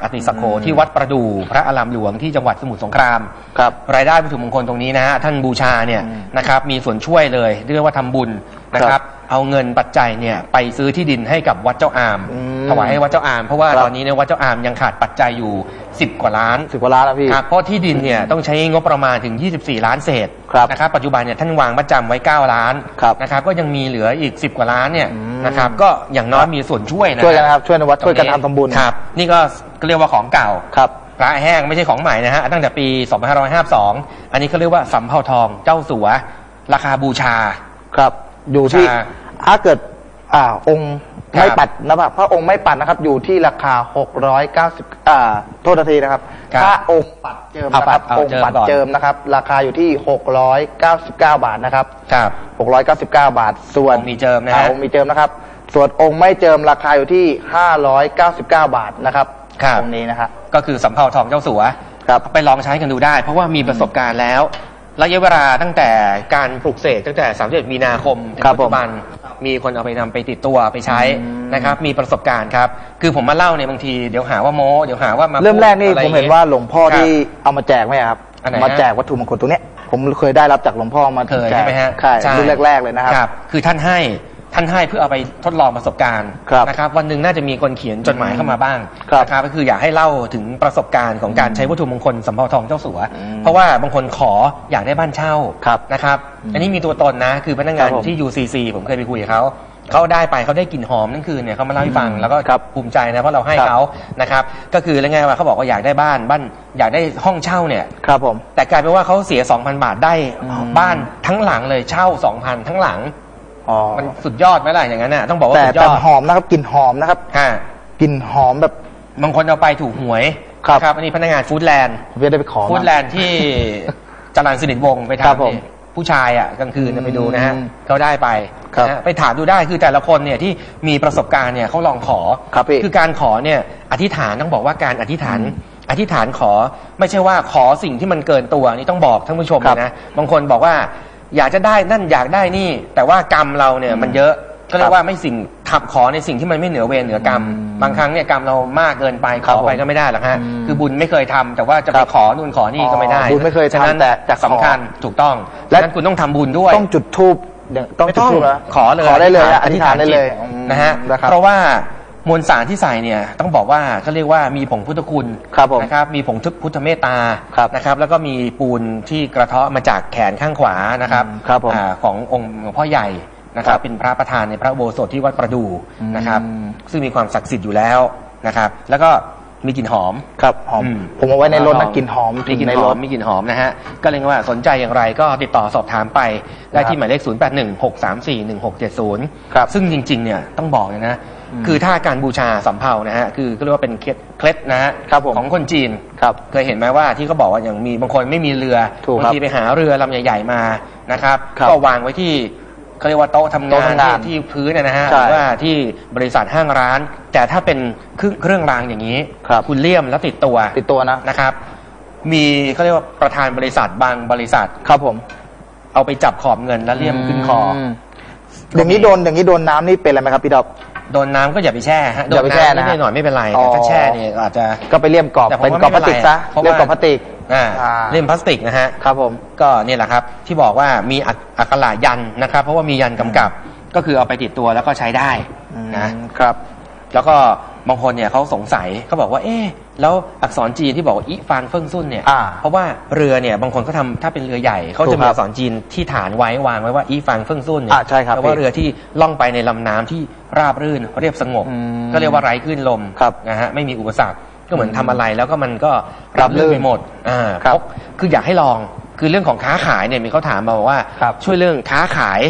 อติสโขที่วัดประดู่พระอารามหลวงที่จังหวัดสมุทรสงครามครับรายได้วัตถุมงคลตรงนี้นะฮะท่านบูชาเนี่ยอืมนะครับมีส่วนช่วยเลยเรียกว่าทำบุญนะคครัรับบเอาเงินปัจจัยเนี่ยไปซื้อที่ดินให้กับวัดเจ้าอามอืม ถวายให้วัดเจ้าอาม เพราะว่าครับ ตอนนี้เนี่ยวัดเจ้าอามยังขาดปัจจัยอยู่ 10 กว่าล้านสิบกว่าล้านนะพี่ ครับเพราะที่ดินเนี่ยต้องใช้งบประมาณถึง 24 ล้านเศษครับนะครับปัจจุบันเนี่ยท่านวางประจำไว้ 9 ล้านครับนะครับก็ยังมีเหลืออีก 10 กว่าล้านเนี่ยอืมนะครับก็อย่างน้อยมีส่วนช่วยนะช่วยกันนะครับช่วยในวัดช่วยกันทำทำบุญ ครับนี่ก็ก็เรียกว่าของเก่า ครับ พระแห้งไม่ใช่ของใหม่นะฮะตั้งแต่ปี 2552 อันนี้เขาเรียกว่าสำเภาทองเจ้าสัว ราคาบูชา ครับ อยู่ที่บูชาถ้าเกิด อ่า องค์ครับ ไม่ปัดนะครับพระองค์ไม่ปัดนะครับ อยู่ที่ราคา 690อ่าโทษทีนะครับครับถ้าองค์ปัดเจิมเอานะปัครัดบเอาองค์เจิมปัดก่อน เจิมนะครับ ราคาอยู่ที่ 699 บาทนะครับ ครับ 699 บาท ส่วนองค์มีเจิมนะฮะ อ่าองค์มีเจิมนะครับ ส่วนองค์ไม่เจิมราคาอยู่ที่ 599 บาทนะครับครับ องค์นี้นะครับ ก็คือสำเภาทองเจ้าสัวครับ ไปลองใช้กันดูได้ เพราะว่ามีประสบการณ์แล้วระยะเวลาตั้งแต่การปลูกเสกตั้งแต่ 31 มีนาคมถึงครับปัจจุบัน มีคนเอาไปนำไปติดตัวไปใช้อืมนะครับ มีประสบการณ์ครับ คือผมมาเล่าเนี่ยบางทีเดี๋ยวหาว่าโม้เดี๋ยวหาว่ามาเริ่มแรกนี่พูดอะผมเห็นว่าหลวงพ่อครับที่เอามาแจกไหมครับ อันไหนมาฮะแจกวัตถุมงคลตรงเนี้ยผมเคยได้รับจากหลวงพ่อมาเคยแจกใช่ไหมฮะใช่รุ่นแรกๆเลยนะครับ คือท่านให้ ท่านให้เพื่อเอาไปทดลองประสบการณ์ครับนะครับวันหนึ่งน่าจะมีคนเขียนจดหมายเข้ามาบ้างครับ นะครับก็คืออยากให้เล่าถึงประสบการณ์ของการใช้วัตถุมงคลสำเภาทองเจ้าสัวอืมเพราะว่าบางคนขออยากได้บ้านเช่าครับนะครับ อันนี้มีตัวตนนะคือพนักงานครับผมที่ UCC ผมเคยไปคุยกับเขาเขาได้ไปเขาได้กลิ่นหอมนั่นคือเนี่ยเขามาเล่าให้ฟังอืมแล้วก็ครับภูมิใจนะเพราะเราให้ครับ เขานะครับก็คือแล้วไงว่าเขาบอกว่าอยากได้บ้านบ้านอยากได้ห้องเช่าเนี่ย ครับผม แต่กลายเป็นว่าเขาเสีย 2,000 บาทได้อืมบ้านทั้งหลังเลยเช่า 2,000 ทั้งหลัง อ๋อมันสุดยอดไหมล่ะอย่างนั้นน่ะต้องบอกว่าแต่สุดยแต่อดหอมนะครับกลิ่นหอมนะครับฮะกลิ่นหอมแบบ บางคนเอาไปถูกหวยครับนะอันนี้พนักงานฟู้ดแลนด์ ผมจะได้ไปขอฟู้ดมาแลนด์ที่ จรัญสนิทวงศ์ไปครับทำผมเนี่ยผู้ชายอะกลางคืนน่ะไปดูนะฮะอืมเขาได้ไปครับนะฮะไปถามดูได้คือแต่ละคนเนี่ยที่มีประสบการณ์เนี่ยเขาลองขอครับพี่คือการขอเนี่ยอธิษฐานต้องบอกว่าการอธิษฐาน อธิษฐานขอไม่ใช่ว่าขอสิ่งที่มันเกินตัวนี่ต้องบอกท่านผู้ชมครับเลยนะบางคนบอกว่า อยากจะได้นั่นอยากได้นี่ แต่ว่ากรรมเราเนี่ยมันเยอะก็เรียครักบว่าไม่สิ่งทับขอในสิ่งที่มันไม่เหนือเวรเหนือกรรมอืมบางครั้งเนี่ยกรรมเรามากเกินไปขครัอบผมไปก็ไม่ได้หรอกฮะอืมคือบุญไม่เคยทำแต่ว่าจะไปครับขอนู่นขอนี่ก็ไม่ได้อ๋อบุญไม่เคยทำฉะนั้นแต่จะขอสำคัญถูกต้องและฉะนั้นคุณต้องทำบุญด้วยต้องจุดทูบต้องไม่จุดต้องทูบนะขอเลยขอได้เลยอะออธิธิษษฐาฐานนได้เลยจิตอืมนะฮะนะครับเพราะว่า มวลสารที่ใส่เนี่ยต้องบอกว่าเขาเรียกว่ามีผงพุทธคุณครับผมนะครับมีผงทึกพุทธเมตตาครับนะครับ แล้วก็มีปูนที่กระเทาะมาจากแขนข้างขวานะครับอืมครับผมอ่าขององค์หลวงพ่อใหญ่นะครัครับบเป็นพระประธานในพระอุโบสถที่วัดประดูอืมนะครับ ซึ่งมีความศักดิ์สิทธิ์อยู่แล้วนะครับ แล้วก็มีกลิ่นหอมครับหอมอืมผมเอาไว้ในรถนะกลิ่นหอมมีกลิ่นในหรอถมมีกลิ่นหอมนะฮะก็เลยกว่าสนใจอย่างไรก็ติดต่อสอบถามไปได้ที่หมายเลข 0 8 1 6 3 4 1 6 7 0 ครับซึ่งจริงๆเนี่ยต้องบอกเลยนะอืม คือถ้าการบูชาสำเภานะฮะคือก็เรียกว่าเป็นเคล็ดเคล็ดนะฮะครับผมของคนจีนครับเคยเห็นไหมว่าที่เขาบอกว่าอย่างมีบางคนไม่มีเรือถูกบางครับทีไปหาเรือลำใหญ่ ๆมานะครับ ครับก็วางไว้ที่เขาเรียกว่าโต๊ะทำโต๊ะงานทำงานที่ที่พื้นนะนะฮะหใช่รือว่าที่บริษัทห้างร้าน แต่ถ้าเป็นเครื่องเครื่องรางอย่างนี้ครับ คุณเลี่ยมแล้วติดตัวติดตัวนะนะครับ มีเขาเรียกว่าประธานบริษัทบางบริษัท ครับผมเอาไปจับขอบเงินแล้วเลี่ยมขึ้นคออมอย่างนี้โดนอย่างนี้โดนน้ำนี่เป็นอะไรไหมครับพี่ดอก โดนน้ำก็อย่าไปแช่ฮะโดอย่านไปแช่น้ำนิดนะหน่อยไม่เป็นไรอ๋อ แต่ถ้าแช่เนี่ยอาจจะ ก็ไปเลี่ยมกรอบแต่ผมเป็นว่ากรอบพลาสติกซะไม่เป็นไรเลี่ยมกรอบพลาสติก อ่าอ่า เล่มพลาสติกนะฮะ ครับผม ก็เนี่ยแหละครับที่บอกว่ามีอักอักขระยันนะครับ เพราะว่ามียันกำกับ ก็คือเอาไปติดตัวแล้วก็ใช้ได้นะครับ แล้วก็ บางคนเนี่ยเขาสงสัยเขาบอกว่าเอ๊ะแล้วอักษรจีนที่บอกว่าอีฟานเฟิงซุนเนี่ยอ่าเพราะว่าเรือเนี่ยบางคนเขาทำถ้าเป็นเรือใหญ่เขาถูจะกมีครับอักษรจีนที่ฐานไว้วางไว้ว่าอีฟานเฟิงซุนเนี่อ่าใช่ครับแปลว่าเรือที่ล่องไปในลำน้ำที่ราบรื่นเรียบสงบ อืมก็เรียกว่าไร้คลื่นลมครับนะฮะไม่มีอุปสรรคก็เหมือนทำอะไรแล้วก็มันก็รารับบรื่รื่นนไปหมดอ่าครับพกคืออยากให้ลองคือเรื่องของค้าขายเนี่ยมีเขาถามมาบอกว่าครับ ช่วยเรื่องค้าขาย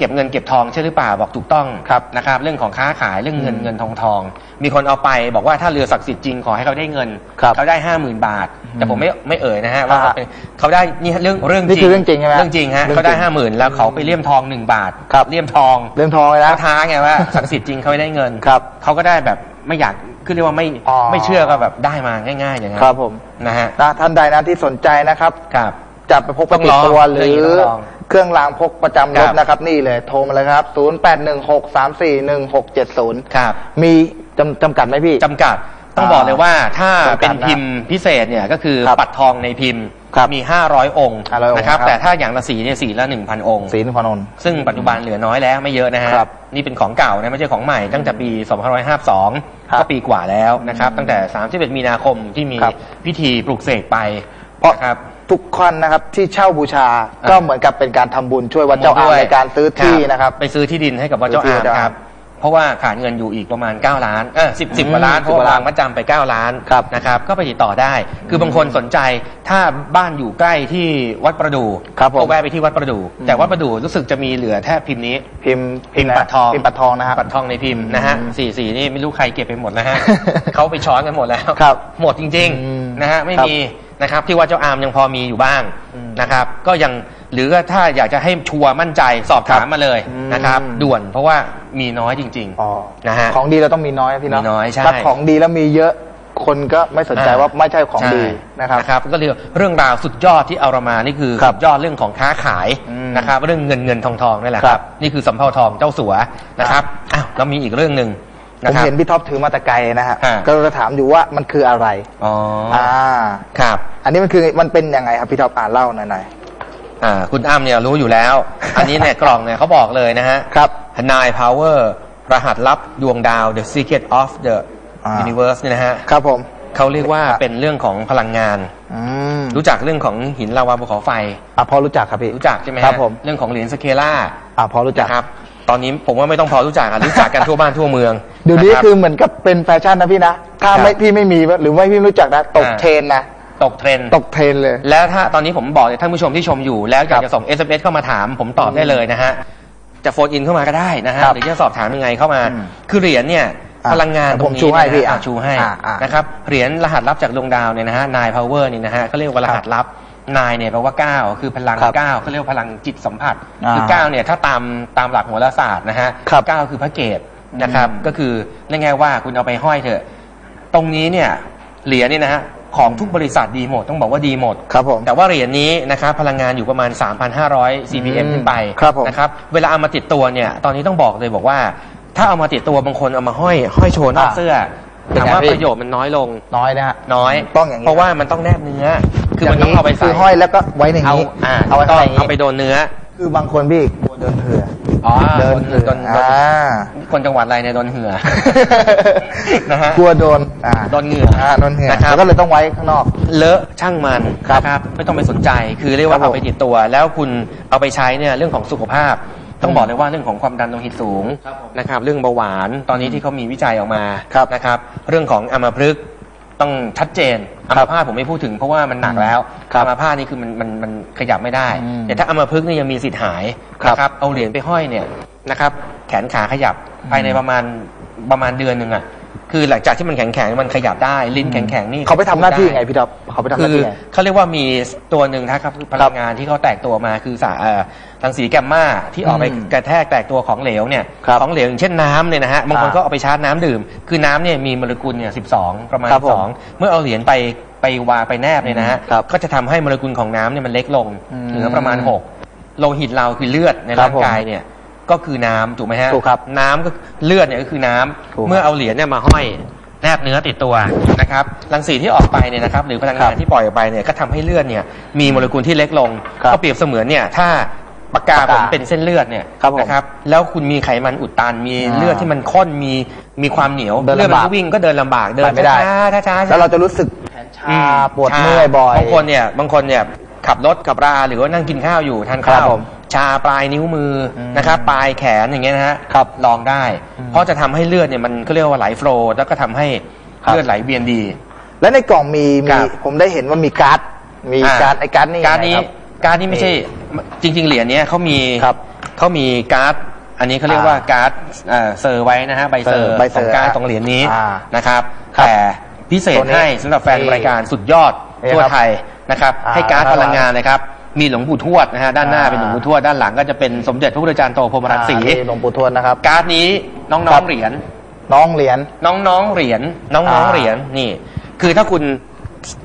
เก็บเงินเก็บทองใช่หรือเปล่าบอกถูกต้องครับนะครับ เรื่องของค้าขายเรื่องเงินอืมเงินทองทอง มีคนเอาไปบอกว่าถ้าเรือศักดิ์สิทธิ์จริงขอให้เขาได้เงิน ครับเขาได้ห้าหมื่นบาท แต่ผมไม่ไม่เอ่ยนะฮะว่าอ่าเขาเป็นเขาได้นี่เรื่องเรื่องนี่คือเรื่องจริงใช่ไหมเรื่องจริงฮะเรื่องจริงเขาได้ห้าหมื่นแล้วเขาไปเลี่ยมทองหนึ่งบาทครับเลี่ยมทองเรื่องทองเลยนะเขาท้าไงว่าศักดิ์สิทธิ์จริงเขาไม่ได้เงินครับเขาก็ได้แบบไม่อยากคือเรียกว่าไม่อ๋อ ไม่เชื่อก็แบบได้มาง่าย ๆ อย่างนั้นครับผมนะฮะนะท่านใดนะที่สนใจนะครับ ครับจับไปพกไปต้องติลดองตัวหเรื่รือองนี้ต้องลอง เครื่องรางพกประจำรครัถบนะครับ นี่เลยโทรมาเลยครับ 0816341670 ครับ มีจำจำกัดไหมพี่ จำกัดต้องบอกเลยว่าถ้าจำกัดนะเป็นพิมพ์พิเศษเนี่ยก็คือครับปัดทองในพิมพ์ครับมี 500 องค์500องค์นะครับ ครับ แต่ถ้าอย่างละสีเนี่ยสีละ 1,000 องค์ ศรีนครนนท์ ซึ่งปัจจุบันเหลือน้อยแล้วไม่เยอะนะฮะ ครับนี่เป็นของเก่านะไม่ใช่ของใหม่ตั้งแต่ปี 2552 ครับก็ปีกว่าแล้วนะครับ ตั้งแต่ 31 มีนาคมที่มีครับพิธีปลุกเสกไปเพราะ นะครับ ทุกคนนะครับที่เช่าบูชาอะก็เหมือนกับเป็นการทำบุญช่วยวัดเจ้าอามด้วยในการซื้อที่นะครับไปซื้อที่ดินให้กับวัดเจ้าซื้ออาที่มวัดเจ้าอามครับเพราะว่าขาดเงินอยู่อีกประมาณ 9 ล้านเออสิบสิบอืมกว่าล้านเพสิบราะกว่าว่าล้านวางมัดจำไป 9 ล้านครับนะครับก็ไปติดต่อได้ คือบางคนสนใจถ้าบ้านอยู่ใกล้ที่วัดประดู่ครับผมก็แวะไปที่วัดประดู่อืมแต่วัดประดู่รู้สึกจะมีเหลือแค่พิมพ์นี้ พิมพ์พิมพ์ปัดทองพิมพ์ปัดทองนะครับปัดทองในพิมพ์นะฮะอืมสี่สีนี่ไม่รู้ใครเก็บไปหมดนะฮะเขาไปช้อนกันหมดแล้วครับหมดจริงอืมๆนะฮะไม่ครับมี นะครับที่ว่าเจ้าอามยังพอมีอยู่บ้างอืมนะครับ ก็ยังหรือว่าถ้าอยากจะให้ชัวร์มั่นใจสอบถามมาเลยอืมนะครับ ด่วนเพราะว่ามีน้อยจริงอ๋อนะฮะของดีเราต้องมีน้อยนะพี่เนาะมีน้อยใช่ถ้าของดีแล้วมีเยอะคนก็ไม่สนใจอ่าว่าไม่ใช่ของใช่ดีนะครับนะครับก็เรียกว่าเรื่องราวสุดยอดที่เอาเรามานี่คือครับสุดยอดเรื่องของค้าขายอืมนะครับเรื่องเงินเงินทองทองนี่แหละคครัรับบนี่คือสำเภาทองเจ้าสัวนะครับอ้าวแล้วมีอีกเรื่องหนึ่งผนะมครับเห็นพี่ท็อปถือมาแต่ไกลนะฮะฮะก็จะถามอยู่ว่ามันคืออะไรอ๋ออ่าครับ อันนี้มันคือมันเป็นยังไงครับพี่ท็อปอ่านเล่าหน่อยอ่า คุณอ้ำเนี่ยรู้อยู่แล้ว อันนี้เนี่ยกล่องเนี่ยเขาบอกเลยนะฮะๆครับ Nine Power รหัสลับดวงดาว The Secret of the อ่า Universe เนี่ยนะฮะ ครับผมเขาเรียกว่าเป็นเรื่องของพลังงานอืมรู้จักเรื่องของหินลาวาภูเขาไฟอะพอรู้จักครับพี่รู้จักใช่ไหมฮะครับผมเรื่องของเหรียญสเคล่าอะพอรู้จักนะครับ ตอนนี้ผมว่าไม่ต้องพอรู้จักอะรู้จักกันทั่วบ้านทั่วเมืองเดี๋ยวนี้ะรับคือเหมือนกับเป็นแฟชั่นนะพี่นะถ้าครับไม่พี่ไม่มีหรือไม่พี่ไม่รู้จักนะตกอ่าเทรนนะ ตกเทรนด์ตกเทรนเลย แล้วถ้าตอนนี้ผมบอกเลยท่านผู้ชมที่ชมอยู่แล้วอยากครัจะบส่ง SMS เข้ามาถาม ผมตอบได้เลยนะฮะ จะโฟนอินเข้ามาก็ได้นะฮะครับหรือจะสอบถามยังไงเข้ามา อืมคือเหรียญเนี่ยอะพลังงานผมตรงนี้ชูให้เนี่ยพี่นะฮะอะอะชูให้อะอะนะครับเหรียญรหัสลับจากดวงดาวเนี่ยนะฮะนายพาวเวอร์นี่นะฮะเขาเรียกว่ารหัสลับนายเนี่ยแปลว่าเก้าคือพลังครับเก้าเขาเรียกว่าพลังจิตสัมผัสอ่าคือเก้าเนี่ยถ้าตามตามหลักโหราศาสตร์นะฮะครับเก้าคือพระเกตนะครับอืม ก็คือในแง่ว่าคุณเอาไปห้อยเถอะ ตรงนี้เนี่ยเหรียญเนี่ยนะฮะ ของทุกบริษัทดีหมด ต้องบอกว่าดีหมด ครับผม แต่ว่าเหรียญนี้นะครับพลังงานอยู่ประมาณ 3,500 CPM อืมขึ้นไปครับผม นะครับเวลาเอามาติดตัวเนี่ยตอนนี้ต้องบอกเลยบอกว่า ถ้าเอามาติดตัวบางคนเอามาห้อยห้อยโชว์นอกอ่าเสื้อเป็นถามไงว่าพี่ ประโยชน์มันน้อยลงน้อยนะฮะ น้อยต้องอย่างนี้ เพราะว่ามันต้องแนบเนื้อ คือมันต้องเอาไปใส่คือห้อยแล้วก็ไว้ในเอานี้ อ่าเอาไว้ต้ข้าองงในนี้ เอาไปโดนเนื้อ คือบางคนพี่กลัวเดินเถื่อ อ๋อเดินโดนเถื่อโดนโดน อ่า คนจังหวัดอะไรเนี่ยโดนเหือ นะฮะ กลัวโดน อ่าโดนเหงื่ออ่าโดนเหงื่อนะครับ แล้วก็เลยต้องไว้ข้างนอก เลอะช่างมันครับนะครับไม่ต้องไปสนใจคือเรียกว่าครับผมเอาไปติดตัว แล้วคุณเอาไปใช้เนี่ยเรื่องของสุขภาพ ต้องบอกเลยว่าเรื่องของความดันโลหิตสูงครับผมนะครับเรื่องเบาหวานตอนนี้ที่เขามีวิจัยออกมาครับนะครับเรื่องของอัมพฤกษ์ ต้องชัดเจนอัครัมบพาตผมไม่พูดถึงเพราะว่ามันหนักแล้วครับอัมพาตนี่คือมันมันมันขยับไม่ได้อืมแต่ถ้าอัมพฤกษ์นี่ยังมีสิทธิ์หายครับนะครับเอาเหรียญไปห้อยเนี่ยนะครับแขนขาขยับภายในประมาณประมาณเดือนหนึ่งอะ คือหลังจากที่มันแข็งแข็งๆ มันขยับได้ลิ้นแข็งแข็งๆนี่เขาไปทำหน้าที่ด้ไงพี่ท็อปเขาไปทำหคืน้าอที่ไง เขาเรียกว่ามีตัวหนึ่งนะครับคือพลังงานที่เขาแตกตัวมาคือสารเอ่อรังสีแกมมาที่ออกไปอืมกระแทกแตกตัวของเหลวเนี่ยครับของเหลวอย่างเช่นน้ำเนี่ยนะฮะบางคนอ่าก็เอาไปชาร์จน้ำดื่ม คือน้ำเนี่ยมีโมเลกุลเนี่ยสิประมาณครับผมสองเมื่อเอาเหรียญไปไปวางไปแนบเนี่ยนะฮะครับก็จะทำให้โมเลกุลของน้ำเนี่ยมันเล็กลงอืมเหลือประมาณหกโลหิตเราคือเลือดในครัร่าบงผมกายเนี่ย ก็คือน้ำถูกไหมฮะถูกครับน้ำก็เลือดเนี่ยก็คือน้ำถูกเมื่อเอาเหรียญเนี่ยมาห้อยแนบเนื้อติดตัวนะครับรังสีที่ออกไปเนี่ยนะครับหรือพลังงานครับที่ปล่อยออกไปเนี่ยก็ทำให้เลือดเนี่ยมีโมเลกุลที่เล็กลงครับก็เปรียบเสมือนเนี่ยถ้าปากกาปากผกามเป็นเส้นเลือดเนี่ยครับผมนะครับแล้วคุณมีไขมันอุดตันมีอ่าเลือดที่มันข้นมีมีความเหนียวเดินเลือดลำมันบากก็วิ่งก็เดินลำบากเดินไปไม่ได้ช้าๆช้าๆ แล้วเราจะรู้สึกแขนชาอืมปวดชาเมื่อยบ่อย บางคนเนี่ยบางคนเนี่ยขับรถขับราหรือว่านั่งกินข้าวอยู่ทานข้าครัวบผม ชาปลายนิ้วมืออมนะครับปลายแขนอย่างเงี้ยนะฮะครับลองได้ อืมเพราะจะทำให้เลือดเนี่ยมันก็เรียกว่าไหลโฟลว์แล้วก็ทำให้ครับ เลือดไหลเวียนดี แล้วในกล่องมีครัมีบ ผมได้เห็นว่ามีการ์ดมีอ่การ์ดไอ้การ์ดนี่การ์ดนี้ไงคบ การ์ดนี้ไม่ใช่ จริง ๆ เหรียญเนี้ยเขามีครับเขามีการ์ด อันนี้เขาเรียกว่าอ่าการ์ดเอ่อเซอร์ไว้นะฮะใบเซอร์เซอร์ใบเซขออร์งการ์ดอ่าตรงเหรียญนี้อ่านะครับ ครับแต่พิเศษตัวนี้ให้สำหรับแฟนนี่รายการสุดยอดนี่ทั่วครับไทยนะครับ อ่าให้การ์ดน่ารักพลังงานนะครับ มีหลวงปู่ทวดนะฮะด้านหน้าอ่า เป็นหลวงปู่ทวดด้านหลังก็จะเป็นสมเด็จพระพุทธจารย์โตพรหมรังสีอ่านี่หลวงปู่ทวดนะครับ การ์ดนี้น้ครัองบ ๆเหรียญน้องเหรียญ น้องๆเหรียญน้องๆอ่า เหรียญนี่ คือถ้าคุณ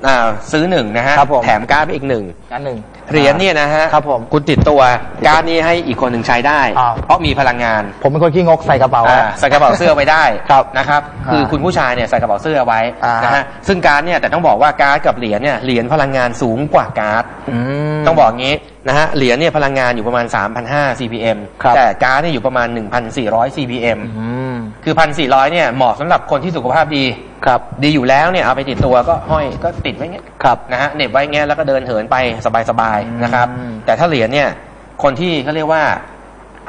อ่าซื้อหนึ่งนะฮะครับผม แถมการ์ดไปอีกหนึ่งอันหนึ่งเหรียญเนี่ยนะฮะครับผม คุณติดตัวการ์ดนี้ให้อีกคนหนึ่งใช้ได้อ้าวเพราะมีพลังงานผมเป็นคนขี้งกใส่กระเป๋าอ่าอะ ใส่กระเป๋าเสื้อไว้ได้ครับนะครับอ่าคือคุณผู้ชายเนี่ยใส่กระเป๋าเสื้อไว้อ่าน นะฮะซึ่งการ์ดเนี่ยแต่ต้องบอกว่าการ์ดกับเหรียญเนี่ยเหรียญพลังงานสูงกว่าการ์ดอืมต้องบอกงี้นะฮะเหรียญเนี่ยพลังงานอยู่ประมาณ 3,500 CPM ครับ แต่การ์ดเนี่ยอยู่ประมาณ 1,400 CPM อืม คือ1,400เนี่ยเหมาะสำหรับคนที่สุขภาพดี ครับ ดีอยู่แล้วเนี่ยเอาไปติดตัวก็ห้อยก็ติดไว้เงี้ยครับนะฮะเหน็บไว้เงี้ยแล้วก็เดินเหินไปสบายๆนะครับ อืม แต่ถ้าเหรียญเนี่ยคนที่เขาเรียกว่า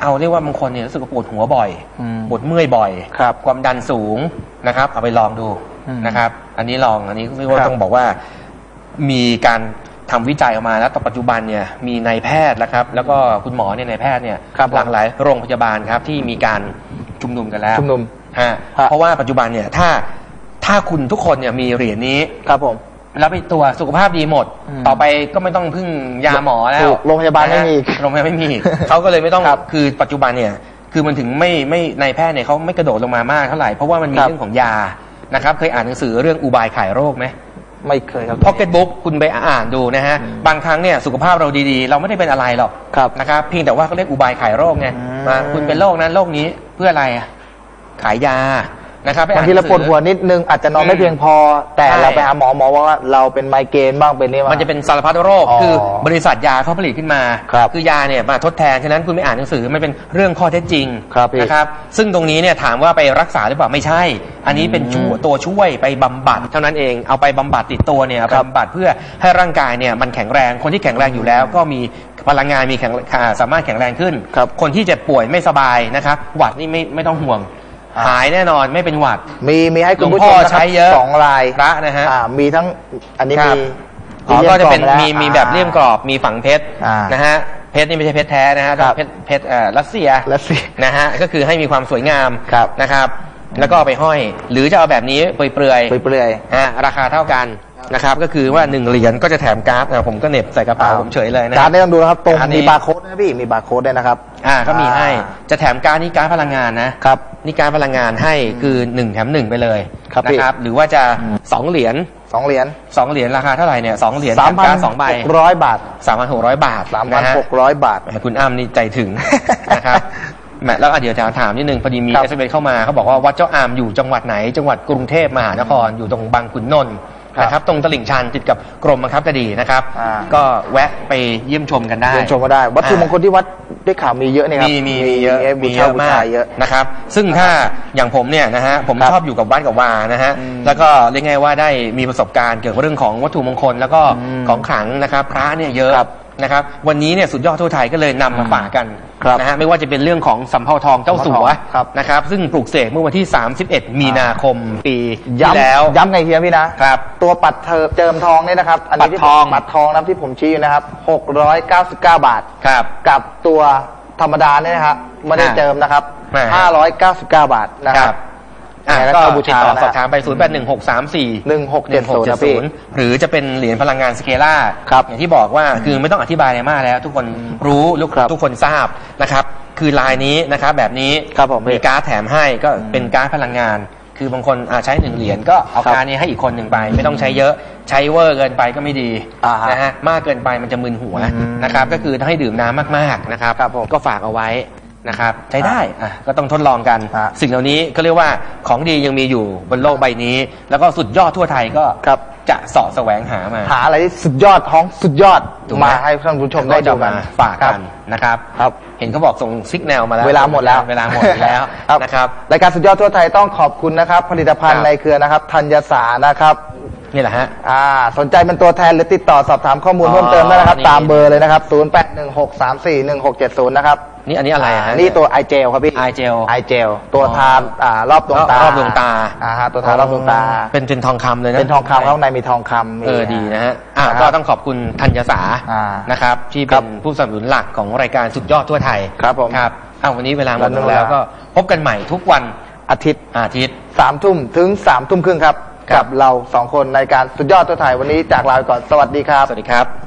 เอาเรียกว่าบางคนเนี่ยรู้สึกว่าปวดหัวบ่อย อืม ปวดเมื่อยบ่อย ครับความดันสูงนะครับ เอาไปลองดูอืมนะครับ อันนี้ลองอันนี้เรียกว่าครับต้องบอกว่ามีการทำวิจัยออกมาแล้วต่อปัจจุบันเนี่ยมีนายแพทย์นะครับ แล้วก็คุณหมอเนี่ยนายแพทย์เนี่ยครับผมหลากหลายโรงพยาบาลครับที่มีการ ชุมนุมกันแล้วชุมนุม ฮะฮะ เพราะว่าปัจจุบันเนี่ยถ้าถ้าคุณทุกคนเนี่ยมีเหรียญนี้ ครับผม แล้วไปตัวสุขภาพดีหมด อืมต่อไปก็ไม่ต้องพึ่งยาหมอแล้วถูกโรงพยาบาลไม่มีนะฮะโรงพยาบาลไม่มี เขาก็เลยไม่ต้องครับคือปัจจุบันเนี่ย คือมันถึงไม่ไม่ในายแพทย์เนี่ยเขาไม่กระโดดลงมามากเท่าไหร่เพราะว่ามันมีครับ เรื่องของยานะครับ เคยอ่านหนังสือเรื่องอุบายขายโรคไหม ไม่เคยครับพ็อกเก็ตบุ๊กคุณไปอ่านดูนะฮะอืมบางครั้งเนี่ยสุขภาพเราดีๆ เราไม่ได้เป็นอะไรหรอกครับนะครับเพียงแต่ว่าเขาเรียกอุบายขายโรคไงอืมมาคุณเป็นโรคนั้นโรคนี้เพื่ออะไรอะขายยา นะครับไปบาอ่างนทีหเรานังปสืวดหัวนิดนึงอาจจะนอนไม่อืมเพียงพอ แต่ใช่เราไปหาหมอหมอบอกว่าเราเป็นไมเกรนบ้างเป็นนี่บ้าง มันจะเป็นสารพัดโรค อ๋อคือบริษัทยาเขาผลิตขึ้นมาครับอยาเนี่ยมาทดแทน ฉะนั้นคุณไม่อ่านหนังสือมันเป็นเรื่องข้อเท็จจริงครับพี่นะครับ ซึ่งตรงนี้เนี่ยถามว่าไปรักษาหรือเปล่าไม่ใช่ อันนี้เป็นช่วยอืมตัวช่วยไปบำบัด เท่านั้นเอง เอาไปบำบัดติดตัวเนี่ยเอาไปครับ บำบัดเพื่อให้ร่างกายเนี่ยมันแข็งแรง คนที่แข็งแรงอยู่แล้ว ก็มีพลังงานมีแข็งอ่าสามารถแข็งแรงขึ้นครับคนที่เจ็บป่วยไม่สบายนะครับ หวัดนี่ไม่ไม่ต้องห่วงอ่า หายแน่นอนไม่เป็นหวัด มีมีให้คุณผู้หลวงพ่ชมอนะครับใช้เยอะ สองลายพระนะฮะ อ่ามีทั้งอันนี้ครัมีบอ๋อก็จะเป็นมีมีแบบอ่าเลี่ยมกรอบ มีฝังเพชรอ่านนะฮะ เพชรนี่ไม่ใช่เพชรแท้นะฮะครับ เพชรเพชรเอ่อรัสเซียรัสเซียนะฮะก็คือให้มีความสวยงามครับ นะครับ แล้วก็เอาไปห้อย หรือจะเอาแบบนี้เปลือยเปลือยๆฮะราคาเท่ากัน นะครับก็คือว่าหนึ่งเหรียญก็จะแถมการ์ดอะผมก็เหน็บใส่กระเป๋าผมเฉยเลยนะการ์ดนี่ต้องดูนะครับตรงการ์ดนี้มีบาร์โค้ดนะพี่มีบาร์โค้ดด้วยนะครับอ่าก็มีให้อ่าจะแถมการ์ดนี่การ์ดพลังงานนะครับนี่การ์ดพลังงานให้คือหนึ่งแถมหนึ่งไปเลยครับนะพี่ครับหรือว่าจะสองเหรียญสองเหรียญสองเหรียญราคาเท่าไหร่เนี่ยสองเหรียญสามแถพันการ์ดสองใบหกร้อยบาทสามพันหกร้อยบาทสามพันนะฮะหกร้อยบาทแหมคุณอ้ำนี่ใจถึงนะครับแหมแล้วอะเดี๋ยวจะถามนิดนึงพอดีมีครับเอสเเข้ามาเขาบอกว่าวัดเจ้าอามอยู่จังหวัดไหน จังหวัดกรุงเทพมหานครอยู่ตรงบางขุนนนท์ นะครับตรงตลิ่งชันติดกับกรมบังคับคดีนะครับ อ่า ก็แวะไปเยี่ยมชมกันได้เรียนชมก็ได้ วัตถุมงคลที่วัดได้ข่าวมีเยอะนี่ครับมีมีมีเยอะให้บูมีเยชาอะบูมาชากเยอะ นะครับ ซึ่งถ้าอย่างผมเนี่ยนะฮะผมครับชอบอยู่กับวัดกับวานะฮะอืมแล้วก็เรียกง่ายว่าได้มีประสบการณ์เกี่ยวกับเรื่องของวัตถุมงคล แล้วก็อืมของขลังนะครับ พระเนี่ยเยอะครับ นะครับวันนี้เนี่ยสุดยอดทั่วไทยก็เลยนำมาฝากกันครับนะฮะไม่ว่าจะเป็นเรื่องของสำเภาทองเจ้าสัวครับนะครับซึ่งปลูกเสกเมื่อวันที่ 31 มีนาคมปีที่ย้ำแล้วย้ำไงเฮียพี่นะครับ ตัวปัดเทิมเจิมทองเนี่ยนะครับอันนี้ที่ปัดทอง ปัดทองนะครับที่ผมชี้อยู่นะครับ 699 บาท ครับ กับตัวธรรมดาเนี่ยนะครับไม่ได้อ่าเจิมนะครับ อ่า599 บาทนะคครัรับบ อะยังไงก็ก็บูติดชาต่อนะสอบถามไป 0 8 1 6 3 4 1670นะพี่หรือจะเป็นเหรียญพลังงานสเกล่าครับอย่างที่บอกว่าคือไม่ต้องอธิบายอะไรมากแล้ว ทุกคนรู้ลูกครับทุกคนทราบนะครับ คือลายนี้นะครับแบบนี้ครับผมพี่มีการ์ดแถมให้ก็เป็นการ์ดพลังงานคือบางคนอะใช้หนึ่งเหรียญก็เอาครับการ์ดนี้ให้อีกคนหนึ่งไป ไม่ต้องใช้เยอะใช้เวอร์เกินไปก็ไม่ดีอ่าฮะนะฮะมากเกินไปมันจะมึนหัวอืมนะครับก็คือให้ดื่มน้ำมากๆนะครับครับผมก็ฝากเอาไว้ นะครับใช้ได้อะก็ต้องทดลองกัน ฮะสิ่งเหล่านี้ก็เรียกว่าของดียังมีอยู่บนโลกใบนี้ แล้วก็สุดยอดทั่วไทยก็ครับ จะเสาะแสวงหามา หาอะไรที่สุดยอดท้องสุดยอดถูกไหม มาให้ท่านผู้ชมได้ก็จะดูกันมาฝากครักับนนะครับ ครับ เห็นเขาบอกส่งซิกแนลมาแล้ว เวลาหมดแล้วเวลาหมดแล้วครับนะครับ รายการสุดยอดทั่วไทยต้องขอบคุณนะครับ ผลิตภัณครัฑ์บ ในเครือนะครับธัญสานะครับนี่แหละฮะ อ่าสนใจเป็นตัวแทนหรือติดต่อสอบถามข้อมูลอ๋อเพิ่มเติมได้นะครับ นี่ ตามเบอร์เลยนะครับ 0816341670 นะครับ นี่อันนี้อะไรฮะ นี่ตัวไอเจลครับพี่ Eye Gel ไอเจลตัวอ๋อทาอ่ารอบดวงตารอบดวงตาอ่าฮะตัวทารอบดวงตา เป็นเป็นทองคำเลยนะเป็นทองคำข้างในมีทองคำมีเออดีนะฮะอ่านะครับก็ต้องขอบคุณธัญสาอ่านะครับที่ครัเป็บนผู้สนับสนุนหลักของรายการสุดยอดทั่วไทยครับผมครับอ้าววันนี้เวลาหมดลงหมดเวลาแล้วก็พบกันใหม่ทุกวันอาทิตย์อาทิตย์สามทุ่มถึงสามทุ่มครึ่งครับครับกับเราสองคนในการสุดยอดทั่วไทยวันนี้จากลาไปก่อนสวัสดีครับ สวัสดีครับ